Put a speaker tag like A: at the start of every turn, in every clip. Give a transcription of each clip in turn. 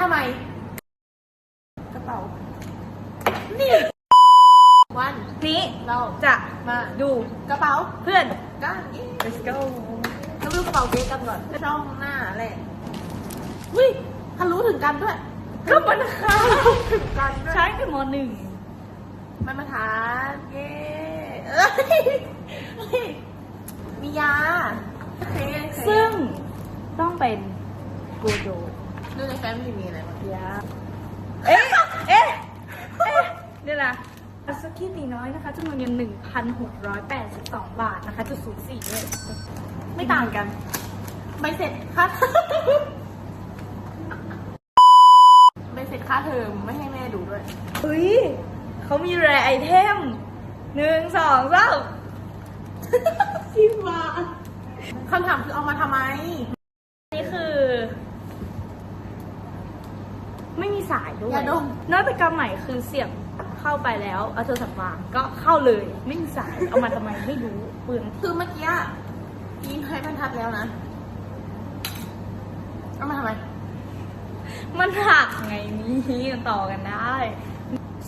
A: ทำไม กระเป๋า นี่วัน
B: นี้
A: เรา
B: จะ
A: มา
B: ดู
A: กระเป๋า
B: เพื่อน
A: กัน
B: let's go
A: ก็ดูกระเป๋าเก๊กันก่อนช่องหน้าแหละวิทะลุถึงกันด้วย
B: ก็มันเข้า
A: ถึงกันด้วย
B: ใช้ถึงมหนึ่ง
A: มันมาทานเย้เอ้ยเฮ้ยมียาโอเคโอเค
B: ซึ่งต้องเป็นโกโจ
A: ดูในแฟ้มมันมีอะไรบ้าง
B: ยาเอ๊ะ เอ๊ะ เอ๊ะเดี๋ยวนะอัสกี้ตีน้อยนะคะจำนวนเงิน1,682 บาทนะคะจุดศูนย์สี่ด้วยไม่ต่างกัน
A: ใบเสร็จค่าใบเสร็จค่าเทอมไม่ให้แม่ดูด้วย
B: เฮ้ยเขามีแรไอเทมหนึ่งสองสาม
A: สิบบาทคำถามคือเอามาทำไม
B: นี่คือ ไม่มีสายด้วย
A: อย่าดม
B: นวัตกรรมใหม่คือเสียบเข้าไปแล้วเอาโทรศัพท์วางก็เข้าเลยไม่มีสายเอามาทำไมไม่รู้เปลือง
A: คือเมื่อกี้อะยิงให้บรรทัดแล้วนะเอามาทำไม
B: มันหักไงนี่มันต่อกันได้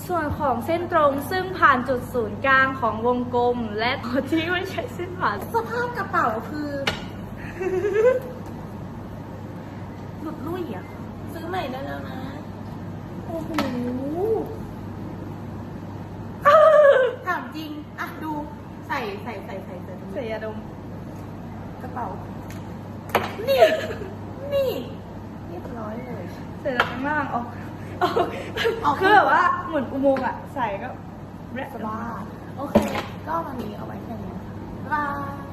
B: ส่วนของเส้นตรงซึ่งผ่านจุดศูนย์กลางของวงกลม และตัวที่ไม่ใช่เส้นผ่าน
A: สภาพกระเป๋าคือหลุดลุ่ยอะ ซื้อใหม่ได้แล้วนะ โอ้โหถามจริง อะดู ใส่ใส่ใส่ใส่ใส่
B: ใส่ยาดม
A: กระเป๋า นี่ นี่เรียบร้อยเลย
B: เสร็จแล้วข้างล่างออกออก
A: ออก
B: คือแบบว่าเหมือนอุโมงค์อะใส่ก็แร
A: สบายโอเค ก็วันนี้เอาไว้แค่นี้นะคะบ๊ายบาย